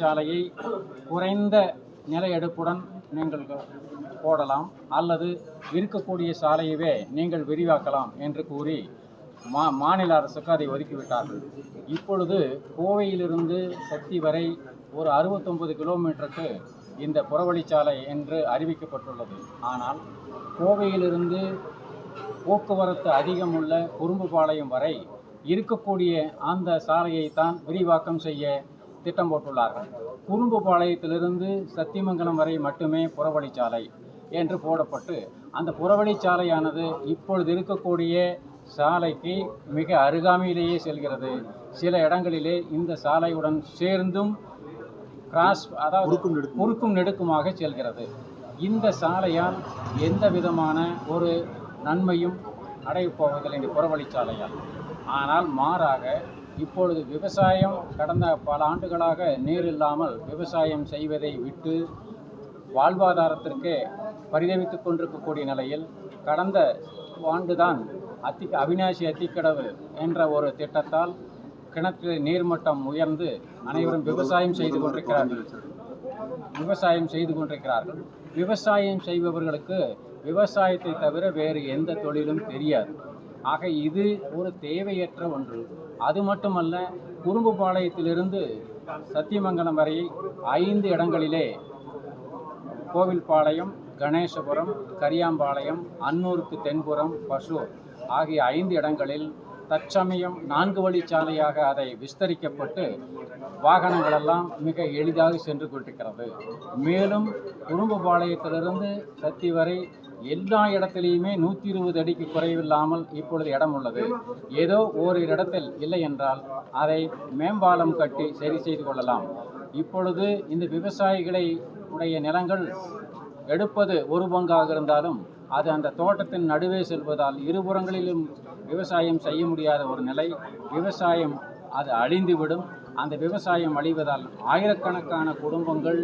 சாலையை குறைந்த நில எடுப்புடன் நீங்கள் போடலாம் அல்லது இருக்கக்கூடிய சாலையவே நீங்கள் விரிவாக்கலாம் என்று கூறி மா மாநில அரசுக்கு அதை ஒதுக்கிவிட்டார்கள். இப்பொழுது கோவையிலிருந்து சக்தி வரை ஒரு அறுபத்தொம்பது கிலோமீட்டருக்கு இந்த புறவழிச்சாலை என்று அறிவிக்கப்பட்டுள்ளது. ஆனால் கோவையிலிருந்து போக்குவரத்து அதிகமுள்ள குறும்புபாளையம் வரை இருக்கக்கூடிய அந்த சாலையை தான் விரிவாக்கம் செய்ய திட்டம் போட்டுள்ளார்கள் குறும்புபாளையத்திலிருந்து சத்தியமங்கலம் வரை மட்டுமே புறவழிச்சாலை என்று போடப்பட்டு அந்த புறவழிச்சாலையானது இப்பொழுது இருக்கக்கூடிய சாலைக்கு மிக அருகாமையிலேயே செல்கிறது. சில இடங்களிலே இந்த சாலையுடன் சேர்ந்தும் கிராஸ் அதாவது குறுக்கும் நெடுக்குமாக செல்கிறது. இந்த சாலையால் எந்த விதமான ஒரு நன்மையும் அடையப் போவதில்லை இந்த புறவழிச்சாலையால் ஆனால் மாறாக இப்பொழுது விவசாயம் கடந்த பல ஆண்டுகளாக நீர் இல்லாமல் விவசாயம் செய்வதை விட்டு வாழ்வாதாரத்திற்கே பரிதவித்து கொண்டிருக்கக்கூடிய நிலையில் கடந்த ஆண்டுதான் அத்தி அவினாசி அத்திக்கடவு என்ற ஒரு திட்டத்தால் கிணற்றில் நீர்மட்டம் உயர்ந்து அனைவரும் விவசாயம் செய்து கொண்டிருக்கிறார்கள். விவசாயம் செய்து கொண்டிருக்கிறார்கள். விவசாயம் செய்பவர்களுக்கு விவசாயத்தை தவிர வேறு எந்த தொழிலும் தெரியாது. ஆக இது ஒரு தேவையற்ற ஒன்று. அது மட்டுமல்ல குறும்புபாளையத்திலிருந்து சத்தியமங்கலம் வரை ஐந்து இடங்களிலே கோவில்பாளையம் கணேசபுரம் கரியாம்பாளையம் அன்னூருக்கு தென்புறம் பசூர் ஆகிய ஐந்து இடங்களில் தற்சமயம் நான்கு வழிச்சாலையாக அதை விஸ்தரிக்கப்பட்டு வாகனங்களெல்லாம் மிக எளிதாக சென்று கொண்டிருக்கிறது. மேலும் குறும்புபாளையத்திலிருந்து சத்தி வரை எல்லா இடத்திலையுமே நூற்றி இருபது அடிக்கு குறைவில்லாமல் இப்பொழுது இடம் உள்ளது. ஏதோ ஒரு இடத்தில் இல்லை என்றால் அதை மேம்பாலம் கட்டி சரி செய்து கொள்ளலாம். இப்பொழுது இந்த விவசாயிகளை உடைய நிலங்கள் எடுப்பது ஒரு பங்காக இருந்தாலும் அது அந்த தோட்டத்தின் நடுவே செல்வதால் இருபுறங்களிலும் விவசாயம் செய்ய முடியாத ஒரு நிலை. விவசாயம் அது அழிந்துவிடும். அந்த விவசாயம் அழிவதால் ஆயிரக்கணக்கான குடும்பங்கள்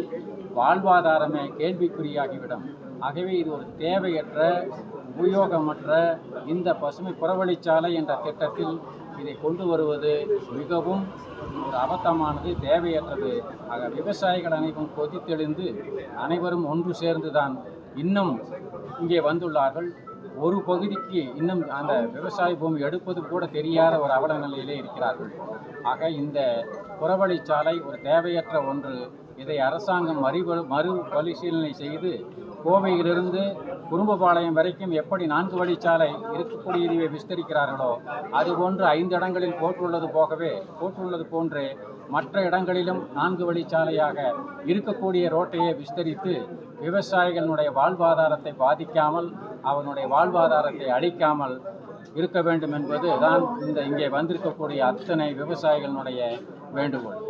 வாழ்வாதாரமே கேள்விக்குறியாகிவிடும். ஆகவே இது ஒரு தேவையற்ற உபயோகமற்ற இந்த பசுமை புறவழிச்சாலை என்ற திட்டத்தில் இதை கொண்டு வருவது மிகவும் ஒரு அபத்தமானது தேவையற்றது. ஆக விவசாயிகள் அனைவரும் கொதித்தெழுந்து அனைவரும் ஒன்று சேர்ந்துதான் இன்னும் இங்கே வந்துள்ளார்கள். ஒரு பகுதிக்கு இன்னும் அந்த விவசாய பூமி எடுப்பது கூட தெரியாத ஒரு அவல நிலையிலே இருக்கிறார்கள். ஆக இந்த புறவழிச்சாலை ஒரு தேவையற்ற ஒன்று. இதை அரசாங்கம் மறு மறு பரிசீலனை செய்து கோவையிலிருந்து குறும்பபாளையம் வரைக்கும் எப்படி நான்கு வழிச்சாலை இருக்கக்கூடிய விஸ்தரிக்கிறார்களோ அதுபோன்று ஐந்து இடங்களில் போட்டுள்ளது போகவே போட்டுள்ளது போன்றே மற்ற இடங்களிலும் நான்கு வழிச்சாலையாக இருக்கக்கூடிய ரோட்டையே விஸ்தரித்து விவசாயிகளுடைய வாழ்வாதாரத்தை பாதிக்காமல் அவனுடைய வாழ்வாதாரத்தை அழிக்காமல் இருக்க வேண்டும் என்பது தான் இந்த இங்கே வந்திருக்கக்கூடிய அத்தனை விவசாயிகளுடைய வேண்டுகோள்.